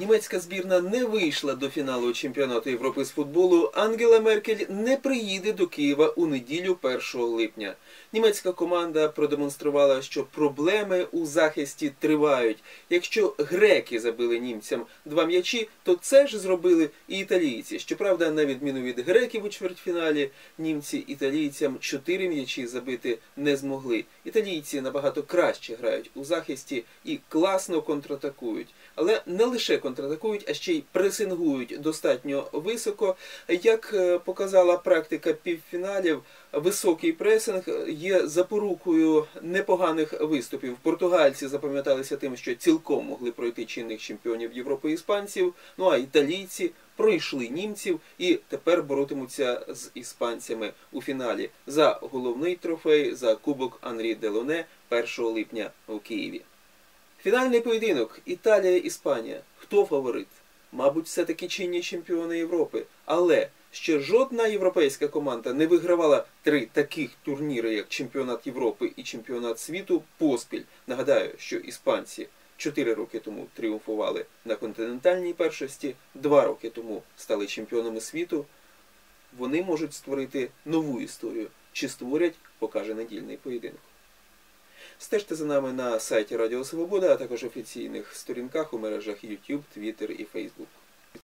Німецька збірна не вийшла до фіналу чемпіонату Європи з футболу. Ангела Меркель не приїде до Києва у неділю 1 липня. Німецька команда продемонструвала, що проблеми у захисті тривають. Якщо греки забили німцям два м'ячі, то це ж зробили і італійці. Щоправда, на відміну від греків у чвертьфіналі, німці італійцям чотири м'ячі забити не змогли. Італійці набагато краще грають у захисті і класно контратакують. Але не лише контратакують, а ще й пресингують достатньо високо. Як е, показала практика півфіналів, високий пресинг є запорукою непоганих виступів. Португальці запам'яталися тим, що цілком могли пройти чинних чемпіонів Європи іспанців. Ну а італійці пройшли німців і тепер боротимуться з іспанцями у фіналі за головний трофей за кубок Анрі Делоне 1 липня у Києві. Фінальний поєдинок Італія-Іспанія. Хто фаворит? Мабуть, все-таки чинні чемпіони Європи. Але ще жодна європейська команда не вигравала три таких турніри, як Чемпіонат Європи і Чемпіонат світу поспіль. Нагадаю, що іспанці чотири роки тому тріумфували на континентальній першості, два роки тому стали чемпіонами світу. Вони можуть створити нову історію. Чи створять, покаже недільний поєдинок. Стежте за нами на сайті Радіо Свобода, а також офіційних сторінках у мережах YouTube, Twitter і Facebook.